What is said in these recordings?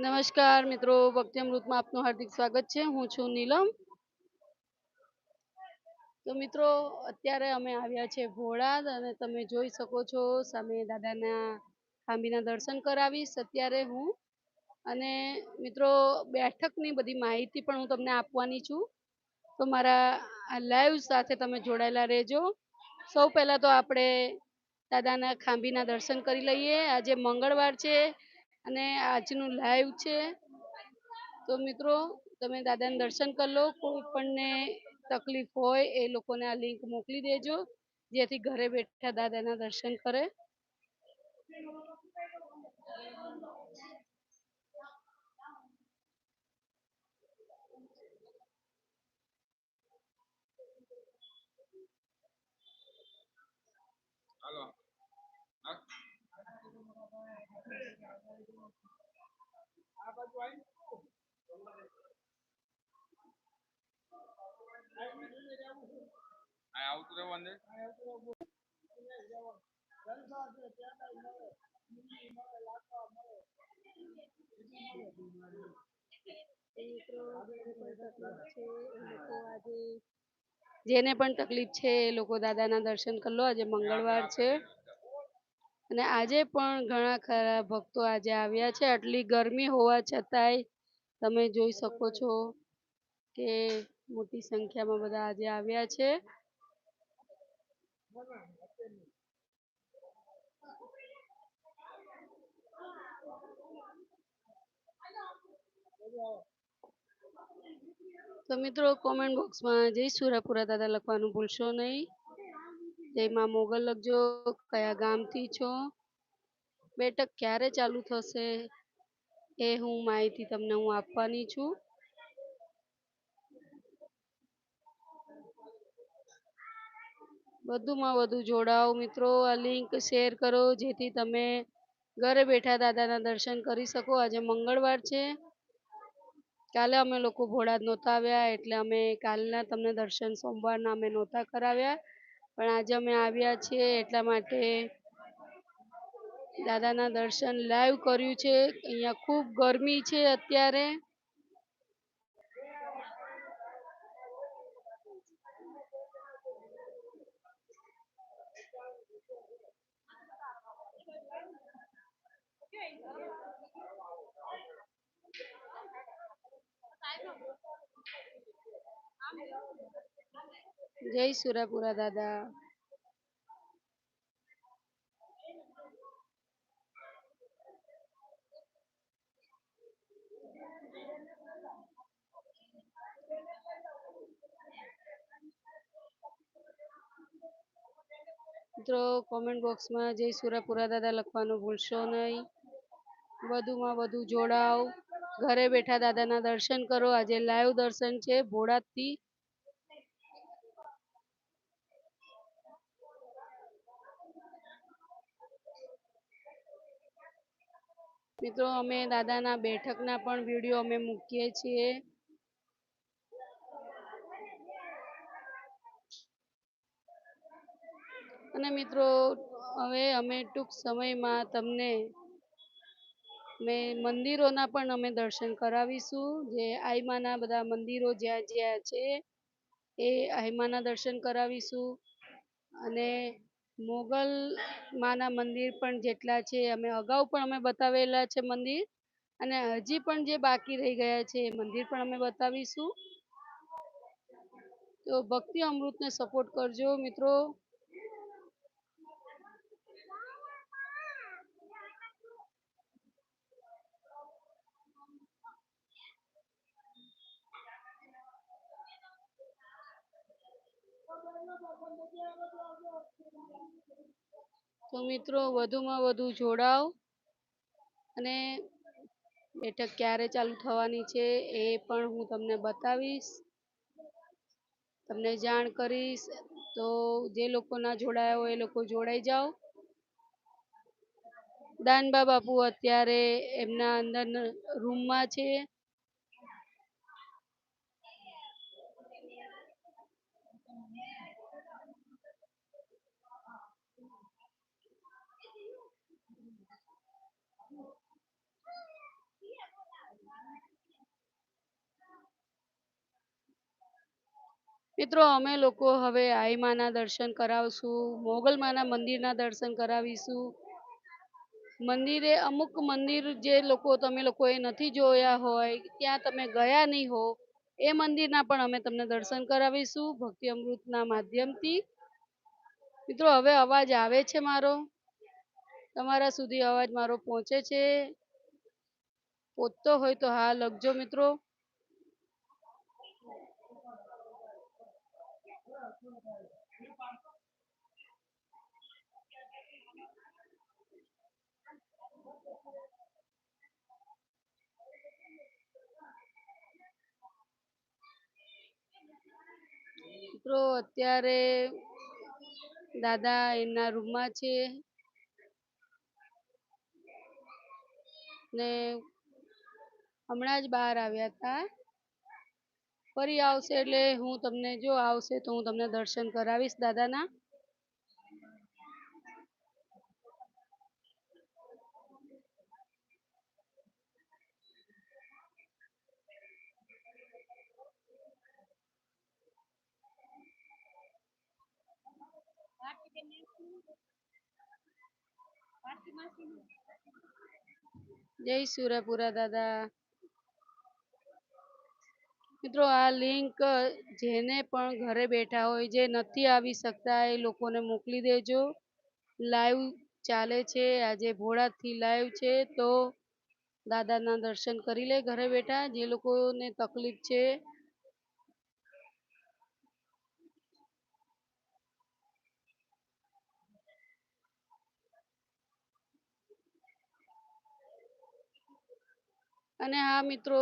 નમસ્કાર મિત્રો ભક્તિમૃતમાં આપનું હાર્દિક સ્વાગત છે. હું છું નીલમ. તો મિત્રો, અત્યારે અમે આવ્યા છે ભોળાદ અને તમે જોઈ શકો છો, સામે દાદાના ખાંભીના દર્શન કરાવીશ. અત્યારે હું અને મિત્રો, બેઠકની બધી માહિતી પણ હું તમને આપવાની છું. તો મારા લાઈવ સાથે તમે જોડાયેલા રહેજો. સૌ પહેલાં તો આપણે દાદાના ખાંભીના દર્શન કરી લઈએ. આજે મંગળવાર છે. અને આજનું લાઈવ છે. તો મિત્રો, તમે દાદાને દર્શન કરી લો. કોઈ પણને તકલીફ હોય એ લોકોને આ લિંક મોકલી દેજો. જેથી ઘરે બેઠા દાદાના દર્શન કરે. હાલો આ આવતું રહેવું અંદર જેને પણ તકલીફ છે એ લોકો દાદાના દર્શન કરી લો. આજે મંગળવાર છે. અને આજે પણ ઘણા ખરા ભક્તો આજે આવ્યા છે. આટલી ગરમી હોવા છતાંય તમે જોઈ શકો છો કે મોટી સંખ્યામાં બધા આજે આવ્યા છે. તો મિત્રો કોમેન્ટ બોક્સમાં જય સુરાપુરા દાદા લખવાનું ભૂલશો નહીં. જય મોગલ લખજો, કયા ગામથી છો? બેઠક ક્યારે ચાલુ થશે? એ હું માહિતી તમને હું આપવાની છું. વધુમાં વધુ જોડાઓ મિત્રો, આ લિંક શેર કરો જેથી તમે ઘરે બેઠા દાદાના દર્શન કરી શકો. આજે મંગળવાર છે. કાલે અમે લોકો ભોળાદ નહોતા આવ્યા એટલે અમે કાલના તમને દર્શન સોમવારના અમે નહોતા કરાવ્યા. પણ આજે અમે આવ્યા છીએ એટલા માટે દાદાના દર્શન લાઈવ કર્યું છે. અહીંયા ખૂબ ગરમી છે અત્યારે. જય સુરાપુરા દાદા. મિત્રો કોમેન્ટ બોક્સમાં જય સુરાપુરા દાદા લખવાનું ભૂલશો નહીં. વધુમાં વધુ જોડાઓ. ઘરે બેઠા દાદાના દર્શન કરો. આજે લાઈવ દર્શન છે. ભોળાથી મિત્રો, અમે દાદાના બેઠકના પણ વીડિયો અમે મૂકીએ છીએ. અને મિત્રો, હવે અમે ટૂંક સમયમાં તમને મેં મંદિરોના પણ અમે દર્શન કરાવીશું. જે આઈમાના બધા મંદિરો જ્યાં જ્યાં છે, એ આઈમાના દર્શન કરાવીશું. અને મોગલ માના મંદિર પણ જેટલા છે, અમે અગાઉ પણ અમે બતાવેલા છે મંદિર અને હજી પણ જે બાકી રહી ગયા છે એ મંદિર પણ અમે બતાવીશું. તો ભક્તિ અમૃતને સપોર્ટ કરજો મિત્રો. તો મિત્રો વધુમાં વધુ જોડાવ અને બેઠક ક્યારે ચાલુ થવાની છે એ પણ હું તમને બતાવીશ. તમને જાણ કરીશ. તો જે લોકો ના જોડાયા હોય એ લોકો જોડાઈ જાઓ. દાનબા બાપુ અત્યારે એમના અંદર રૂમમાં છે. મિત્રો, અમે લોકો હવે આઈમાના દર્શન કરાવશું, મોગલમાના મંદિરના દર્શન કરાવીશું. મંદિરે અમુક મંદિર જે લોકો, તમે લોકોએ નથી જોયા હોય, ત્યાં તમે ગયા નહીં હો, એ મંદિરના પણ અમે તમને દર્શન કરાવીશું, ભક્તિ અમૃતના માધ્યમથી. મિત્રો, હવે અવાજ આવે છે મારો? તમારા સુધી અવાજ મારો પહોંચે છે? પહોંચતો હોય તો હા લખજો મિત્રો. મિત્રો અત્યારે દાદા એમના રૂમમાં છે ને હમણાં જ બહાર આવ્યા હતા. ફરી આવશે એટલે હું તમને જો આવશે તો હું તમને દર્શન કરાવીશ દાદાના. જય સુરપુરા દાદા. મિત્રો, આ લિંક જેને પણ ઘરે બેઠા હોય, જે નથી આવી શકતા, એ લોકોને મોકલી દેજો. લાઈવ ચાલે છે. આજે ભોળાથી લાઈવ છે. તો દાદાના દર્શન કરી લે ઘરે બેઠા. જે લોકોને તકલીફ છે, અને હા મિત્રો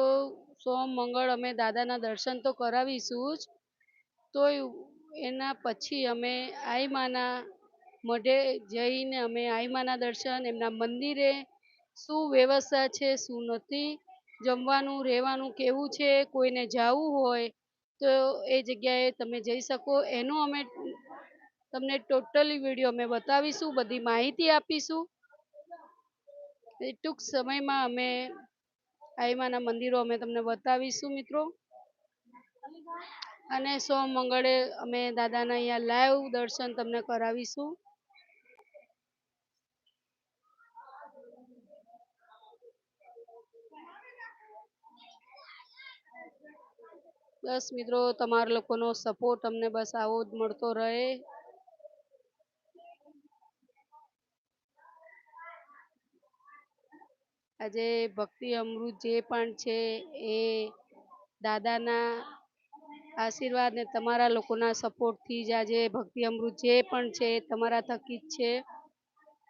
સોમ, મંગળ અમે દાદાના દર્શન તો કરાવીશું જ. તોય એના પછી અમે આઈમાના મઢે જઈને અમે આઈમાના દર્શન, એમના મંદિરે શું વ્યવસ્થા છે, શું નથી, જમવાનું, રહેવાનું કેવું છે, કોઈને જવું હોય તો એ જગ્યાએ તમે જઈ શકો. એનું અમે તમને ટોટલી વીડિયો અમે બતાવીશું, બધી માહિતી આપીશું. ટૂંક સમયમાં અમે આઈમાના મંદિરો અમે તમને બતાવીશું મિત્રો. અને સોમ મંગળે અમે દાદાના અહીંયા લાઈવ દર્શન તમને કરાવીશું. બસ મિત્રો, તમારા લોકોનો સપોર્ટ અમને બસ આવો જ મળતો રહે. આજે ભક્તિ અમૃત જે પણ છે એ દાદાના આશીર્વાદ ને તમારા લોકોના સપોર્ટથી જ આજે ભક્તિ અમૃત જે પણ છે તમારા થકી જ છે.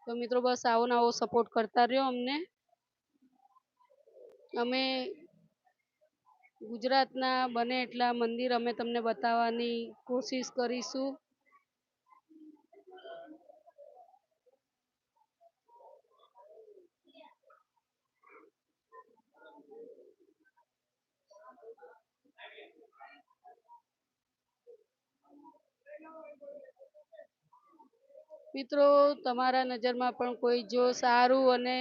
તો મિત્રો બસ આવો ને આવો સપોર્ટ કરતા રહ્યો અમને. અમે ગુજરાતના બને એટલા મંદિર અમે તમને બતાવવાની કોશિશ કરીશું. મિત્રો, તમારા નજરમાં પણ કોઈ જો સારું અને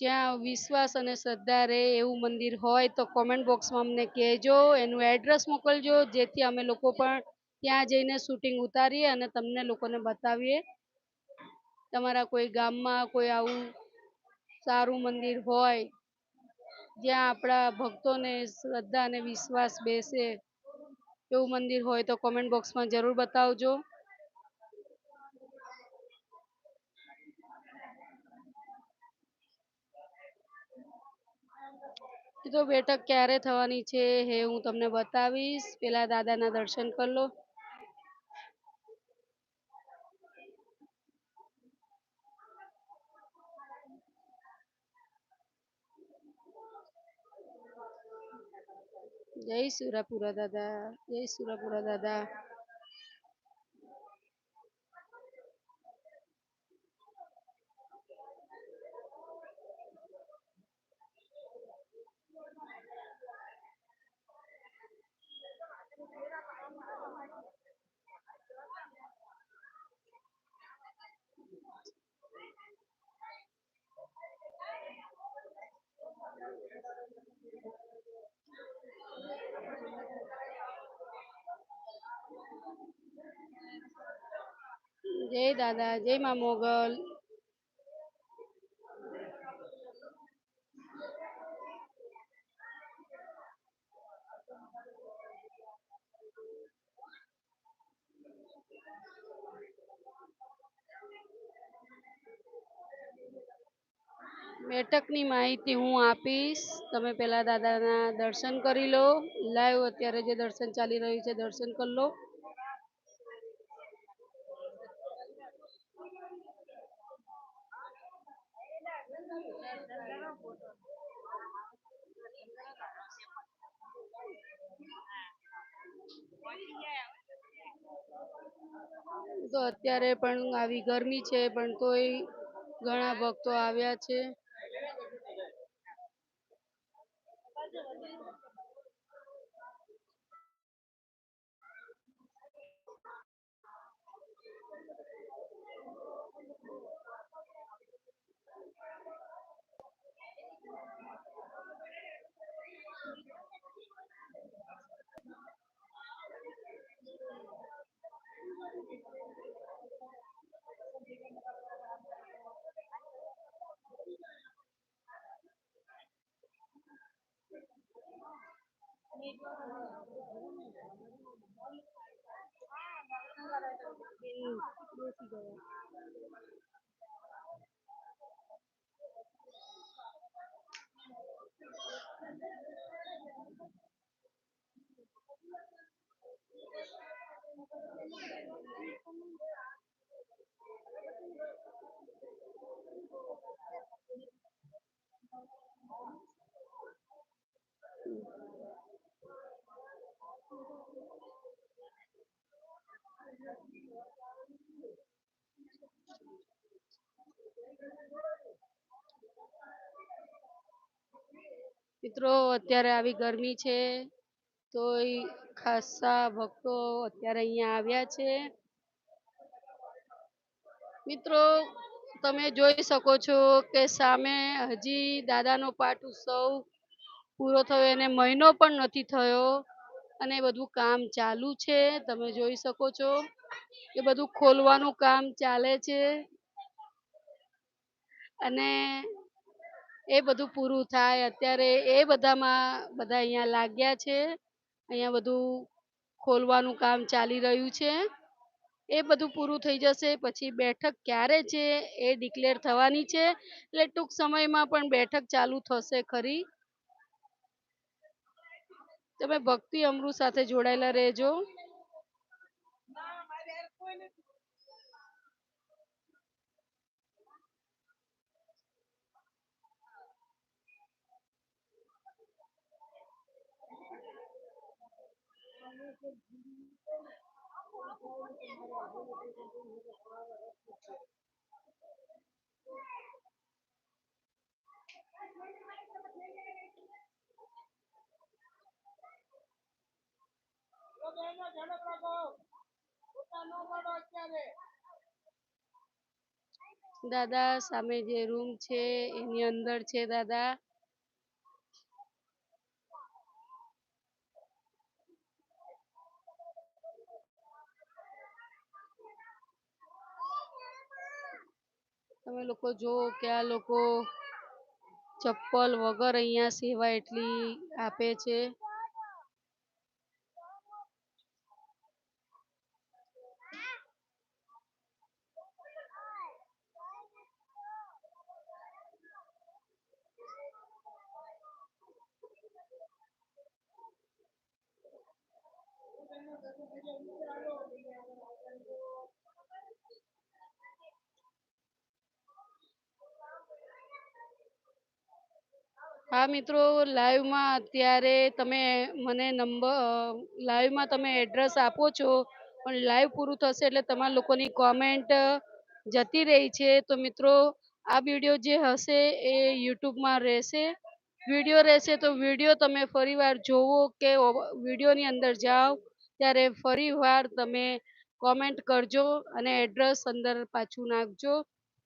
જ્યાં વિશ્વાસ અને શ્રદ્ધા રહે એવું મંદિર હોય તો કોમેન્ટ બોક્સમાં અમને કહેજો. એનું એડ્રેસ મોકલજો, જેથી અમે લોકો પણ ત્યાં જઈને શૂટિંગ ઉતારીએ અને તમને લોકોને બતાવીએ. તમારા કોઈ ગામમાં કોઈ આવું સારું મંદિર હોય, જ્યાં આપણા ભક્તોને શ્રદ્ધા અને વિશ્વાસ બેસે એવું મંદિર હોય તો કોમેન્ટ બોક્સમાં જરૂર બતાવજો. તો બેઠક ક્યારે થવાની છે એ હું તમને બતાવીશ. પેલા દાદાના દર્શન કરી લો. જય સુરાપુરા દાદા જય સુરાપુરા દાદા Thank you. જય દાદા, જય માં મોગલ. બેઠકની માહિતી હું આપીશ. તમે પેલા દાદાના દર્શન કરી લો. લાઈવ અત્યારે જે દર્શન ચાલી રહ્યું છે, દર્શન કરી લો. તો અત્યારે પણ આવી ગરમી છે પણ તોય ઘણા ભક્તો આવ્યા છે. મિત્રો અત્યારે આવી ગરમી છે તોય ખાસા ભક્તો અત્યારે અહીંયા આવ્યા છે. મિત્રો, તમે જોઈ શકો છો કે સામે હજી દાદાનો પાઠ ઉત્સવ પૂરો થયો, એને મહિનો પણ નથી થયો અને બધું કામ ચાલુ છે. તમે જોઈ શકો છો એ બધું ખોલવાનું કામ ચાલે છે અને એ બધું પૂરું થાય. અત્યારે એ બધામાં બધા અહીંયા લાગ્યા છે. અહીંયા બધું ખોલવાનું કામ ચાલી રહ્યું છે. એ બધું પૂરું થઈ જશે, પછી બેઠક ક્યારે છે એ ડિક્લેર થવાની છે. એટલે ટૂંક સમયમાં પણ બેઠક ચાલુ થશે ખરી. તમે ભક્તિ અમૃત સાથે જોડાયેલા રહેજો. દાદા સામે જે રૂમ છે એની અંદર છે દાદા. તમે લોકો જો કે આ લોકો ચપ્પલ વગર અહીંયા સેવા એટલી આપે છે. હા, મિત્રો, લાઈવમાં અત્યારે તમે મને નંબર લાઈવમાં તમે એડ્રેસ આપો છો, પણ લાઈવ પૂરું થશે એટલે તમારા લોકોની કોમેન્ટ જતી રહી છે. તો મિત્રો, આ વીડિયો જે હશે એ યુટ્યુબમાં રહેશે. વીડિયો રહેશે તો વીડિયો તમે ફરીવાર જોવો કે વિડીયોની અંદર જાઓ, ત્યારે ફરીવાર તમે કોમેન્ટ કરજો અને એડ્રેસ અંદર પાછું નાખજો,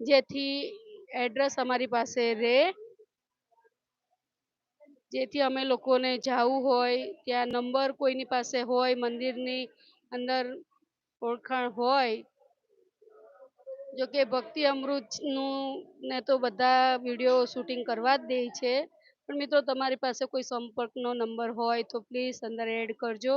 જેથી એડ્રેસ અમારી પાસે રહે. જેથી અમે લોકોને જવું હોય, ત્યાં નંબર કોઈની પાસે હોય, મંદિરની અંદર ઓળખાણ હોય, જો કે ભક્તિ અમૃતનું ને તો બધા વીડિયો શૂટિંગ કરવા જ દે છે. પણ મિત્રો, તમારી પાસે કોઈ સંપર્કનો નંબર હોય તો પ્લીઝ અંદર એડ કરજો.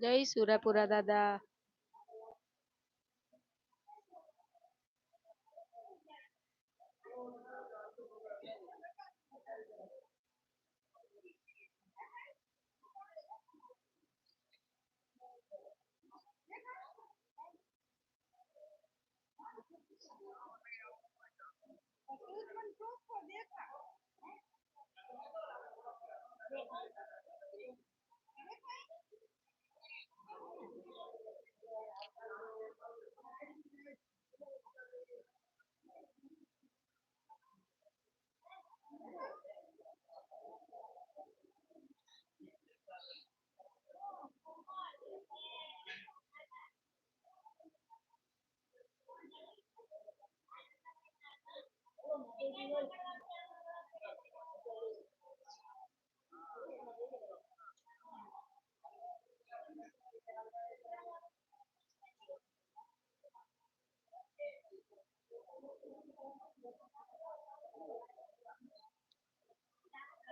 જય સુરાપુરા દાદા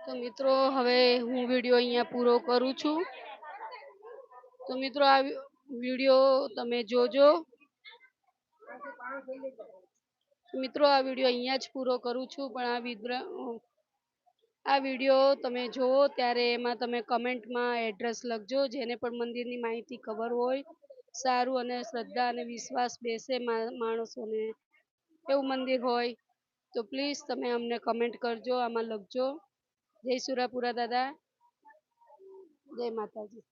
તો મિત્રો, હવે હું વીડિયો અહીંયા પૂરો કરું છું. તો મિત્રો, આ વીડિયો તમે જોજો. મિત્રો, આ વીડિયો અહીંયા જ પૂરો કરું છું, પણ આ વિદ્ર, આ વીડિયો તમે જુઓ ત્યારે એમાં તમે કમેન્ટમાં એડ્રેસ લખજો, જેને પણ મંદિરની માહિતી ખબર હોય. સારું અને શ્રદ્ધા અને વિશ્વાસ બેસે માણસોને. એવું મંદિર હોય તો પ્લીઝ તમે અમને કમેન્ટ કરજો, આમાં લખજો. જય સુરાપુરા દાદા. જય માતાજી.